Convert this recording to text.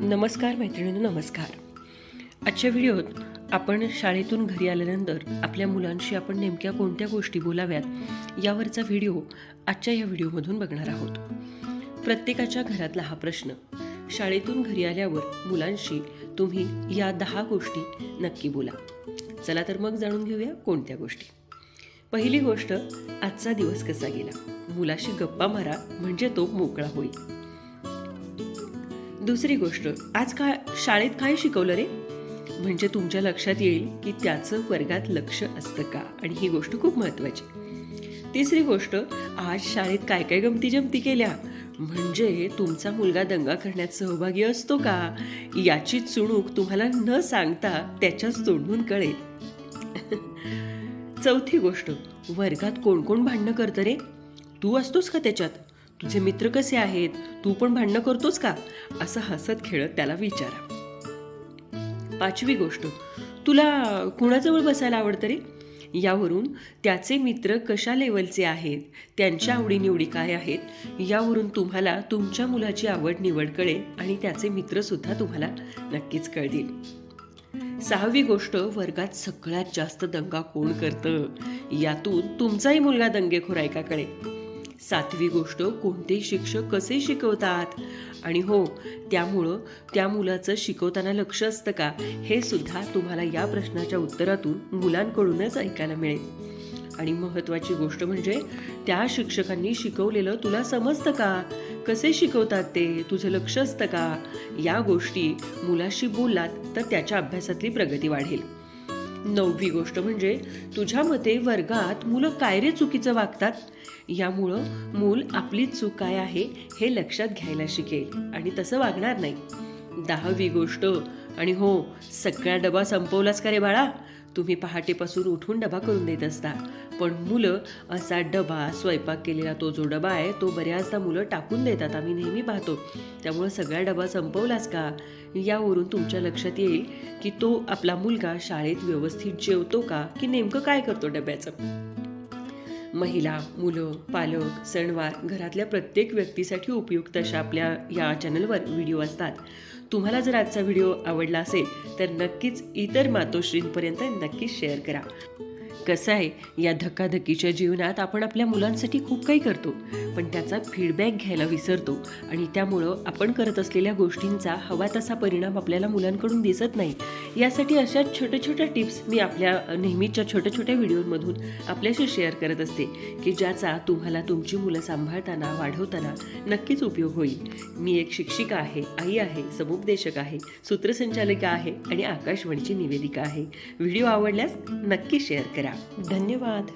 नमस्कार मैत्रिणींनो नमस्कार. आजच्या व्हिडिओत आपण शाळेतून घरी आल्यानंतर आपल्या मुलांशी आपण नेमक्या कोणत्या गोष्टी बोलाव्यात यावरचा व्हिडिओ आजच्या या व्हिडिओमधून बघणार आहोत. प्रत्येकाच्या घरातला हा प्रश्न. शाळेतून घरी आल्यावर मुलांशी तुम्ही या दहा गोष्टी नक्की बोला. चला तर मग जाणून घेऊया कोणत्या गोष्टी. पहिली गोष्ट आजचा दिवस कसा गेला? मुलाशी गप्पा मारा म्हणजे तो मोकळा होईल. दुसरी गोष्ट आज का शाळेत काय शिकवलं रे? म्हणजे तुमच्या लक्षात येईल की त्याचं वर्गात लक्ष असतं का? आणि ही गोष्ट खूप महत्वाची तिसरी गोष्ट आज शाळेत काय काय गमती जमती केल्या? म्हणजे तुमचा मुलगा दंगा करण्यात सहभागी असतो का? याची चुणूक तुम्हाला न सांगता त्याच्याच तोंडून कळेल. चौथी गोष्ट वर्गात कोण कोण भांडणं करतं रे? तू असतोस का त्याच्यात? तुझे मित्र कसे आहेत? तू पण भांडणं करतोस का? असं हसत खेळत त्याला विचारा. पाचवी गोष्ट. तुला कुणाजवळ बसायला आवडतं रे? यावरून त्याचे मित्र कशा लेवलचे आहेत? त्यांच्या आवडीनिवडी काय आहेत? यावरून तुम्हाला तुमच्या मुलाची आवड निवड कळेल आणि त्याचे मित्रसुद्धा तुम्हाला नक्कीच कळतील. सहावी गोष्ट वर्गात सगळ्यात जास्त दंगा कोण करतं? यातून तुमचाही मुलगा दंगेखोर आहे का कळेल? सातवी गोष्ट कोणते शिक्षक कसे शिकवतात? आणि हो त्यामुळं त्या मुलाचं शिकवताना लक्ष असतं का? हे सुद्धा तुम्हाला या प्रश्नाच्या उत्तरातून मुलांकडूनच ऐकायला मिळेल. आणि महत्त्वाची गोष्ट म्हणजे त्या शिक्षकांनी शिकवलेलं तुला समजतं का? कसे शिकवतात ते? तुझं लक्ष असतं का? या गोष्टी मुलाशी बोललात तर त्याच्या अभ्यासातली प्रगती वाढेल. नववी गोष्ट म्हणजे तुझ्या मते वर्गात मुलं काय रे चुकीचं वागतात? यामुळं मूल आपली चूक काय आहे हे लक्षात घ्यायला शिकेल आणि तसं वागणार नाही. दहावी गोष्ट आणि हो सगळा डबा संपवलाच का रे बाळा? तुम्ही पहाटेपासून उठून डबा करून देत असता. पण मुलं असा डबा स्वयंपाक केलेला तो जो डबा आहे तो बऱ्याचदा मुलं टाकून देतात आम्ही नेहमी पाहतो. त्यामुळं सगळा डबा संपवलाच का? यावरून तुमच्या लक्षात येईल की तो आपला मुलगा शाळेत व्यवस्थित जेवतो का? की नेमकं काय करतो डब्याचं? महिला मुलं पालक सणवार घरातल्या प्रत्येक व्यक्तीसाठी उपयुक्त अशा आपल्या या चॅनलवर व्हिडिओ असतात. तुम्हाला जर आजचा व्हिडिओ आवडला असेल तर नक्कीच इतर मातोश्रींपर्यंत नक्कीच शेअर करा. कसं आहे? या धकाधकीच्या जीवनात आपण आपल्या मुलांसाठी खूप काही करतो पण त्याचा फीडबॅक घ्यायला विसरतो आणि त्यामुळं आपण करत असलेल्या गोष्टींचा हवा तसा परिणाम आपल्याला मुलांकडून दिसत नाही. यासाठी अशा छोट्या छोट्या टिप्स मी आपल्या नेहमीच्या छोट्या छोट्या व्हिडिओमधून आपल्याशी शेअर करत असते की ज्याचा तुम्हाला तुमची मुलं सांभाळताना वाढवताना नक्कीच उपयोग होईल. मी एक शिक्षिका आहे आई आहे समुपदेशक आहे सूत्रसंचालिका आहे आणि आकाशवाणीची निवेदिका आहे. व्हिडिओ आवडल्यास नक्की शेअर करा. धन्यवाद.